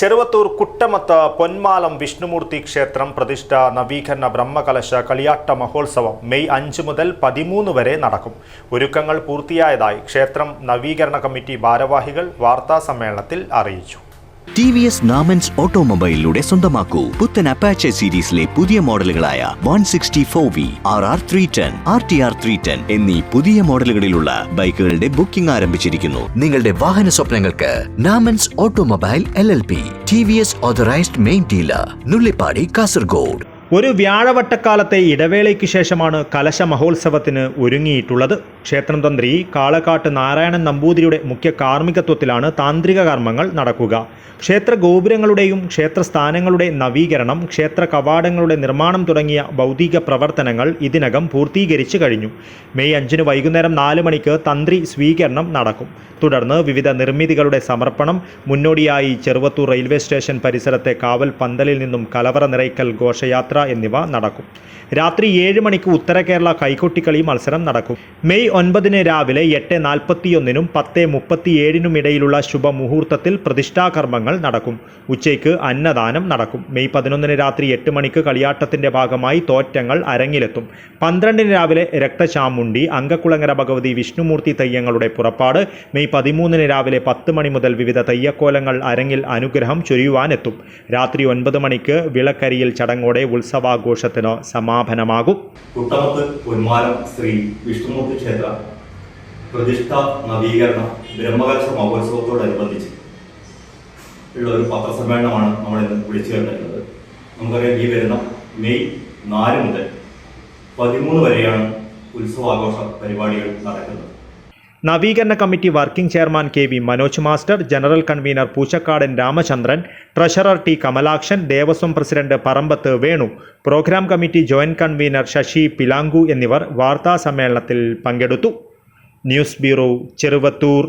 ചെറുവത്തൂർ കുട്ടമത്ത് പൊന്മാലം വിഷ്ണുമൂർത്തി ക്ഷേത്രം പ്രതിഷ്ഠ നവീകരണ ബ്രഹ്മകലശ കളിയാട്ട മഹോത്സവം മെയ് അഞ്ച് മുതൽ പതിമൂന്ന് വരെ നടക്കും. ഒരുക്കങ്ങൾ പൂർത്തിയായതായി ക്ഷേത്രം നവീകരണ കമ്മിറ്റി ഭാരവാഹികൾ വാർത്താ സമ്മേളനത്തിൽ അറിയിച്ചു. ടി വി എസ് നാമൻസ് ഓട്ടോമൊബൈലിലൂടെ സ്വന്തമാക്കൂ. പുത്തൻ അപ്പാച്ച സീരീസിലെ പുതിയ മോഡലുകളായ one sixty four V R R three ten R T R three ten എന്നീ പുതിയ മോഡലുകളിലുള്ള ബൈക്കുകളുടെ ബുക്കിംഗ് ആരംഭിച്ചിരിക്കുന്നു. നിങ്ങളുടെ വാഹന സ്വപ്നങ്ങൾക്ക് Naman's automobile L L P T V S authorised main dealer Nullippady Kasaragod. ഒരു വ്യാഴവട്ടക്കാലത്തെ ഇടവേളയ്ക്ക് ശേഷമാണ് കലശ മഹോത്സവത്തിന് ഒരുങ്ങിയിട്ടുള്ളത്. ക്ഷേത്രം തന്ത്രി കാളക്കാട്ട് നാരായണൻ നമ്പൂതിരിയുടെ മുഖ്യ കാർമ്മികത്വത്തിലാണ് താന്ത്രിക കർമ്മങ്ങൾ നടക്കുക. ക്ഷേത്ര ഗോപുരങ്ങളുടെയും ക്ഷേത്രസ്ഥാനങ്ങളുടെ നവീകരണം ക്ഷേത്ര കവാടങ്ങളുടെ നിർമ്മാണം തുടങ്ങിയ ഭൗതിക പ്രവർത്തനങ്ങൾ ഇതിനകം പൂർത്തീകരിച്ചു കഴിഞ്ഞു. മെയ് അഞ്ചിന് വൈകുന്നേരം നാല് മണിക്ക് തന്ത്രി സ്വീകരണം നടക്കും. തുടർന്ന് വിവിധ നിർമ്മിതികളുടെ സമർപ്പണം മുന്നോടിയായി ചെറുവത്തൂർ റെയിൽവേ സ്റ്റേഷൻ പരിസരത്തെ കാവൽ പന്തലിൽ നിന്നും കലവറ നിറയ്ക്കൽ ഘോഷയാത്ര എന്നിവ നടക്കും. രാത്രി ഏഴ് മണിക്ക് ഉത്തര കേരള കൈകൊട്ടിക്കളി മത്സരം നടക്കും. മെയ് ഒൻപതിന് രാവിലെ എട്ട് നാൽപ്പത്തിയൊന്നിനും പത്ത് മുപ്പത്തിയേഴിനും ഇടയിലുള്ള ശുഭമുഹൂർത്തത്തിൽ പ്രതിഷ്ഠാകർമ്മങ്ങൾ നടക്കും. ഉച്ചയ്ക്ക് അന്നദാനം നടക്കും. മെയ് പതിനൊന്നിന് രാത്രി എട്ട് മണിക്ക് കളിയാട്ടത്തിന്റെ ഭാഗമായി തോറ്റങ്ങൾ അരങ്ങിലെത്തും. പന്ത്രണ്ടിന് രാവിലെ രക്തചാമുണ്ടി അങ്കക്കുളങ്ങര ഭഗവതി വിഷ്ണുമൂർത്തി തെയ്യങ്ങളുടെ പുറപ്പാട് മെയ് പതിമൂന്നിന് രാവിലെ പത്ത് മണി മുതൽ വിവിധ തെയ്യക്കോലങ്ങൾ അരങ്ങിൽ അനുഗ്രഹം ചൊരിയുവാനെത്തും. രാത്രി ഒൻപത് മണിക്ക് വിളക്കരിയിൽ ചടങ്ങോടെ ഉത്സവാഘോഷത്തിന് സമാപനമാകും. കുട്ടമത്ത് പൊന്മാലം ശ്രീ വിഷ്ണുമൂർത്തി ക്ഷേത്ര പ്രതിഷ്ഠ നവീകരണ ബ്രഹ്മകക്ഷ മഹോത്സവത്തോടനുബന്ധിച്ച് ഉള്ള ഒരു പത്രസമ്മേളനമാണ് നമ്മൾ ഇന്ന് വിളിച്ചു ചേർന്നിട്ടുള്ളത്. നമുക്കറിയാം ഈ വരുന്ന മെയ് നാല് മുതൽ പതിമൂന്ന് വരെയാണ് ഉത്സവാഘോഷ പരിപാടികൾ നടക്കുന്നത്. നവീകരണ committee working chairman K V Manoj master general convener Poochakkadan Ramachandran treasurer T Kamalakshan Devaswom president Parambath Venu programme committee joint convener Sasi Pilanku എന്നിവർ വാർത്താ സമ്മേളനത്തിൽ പങ്കെടുത്തു. News bureau Cheruvathur.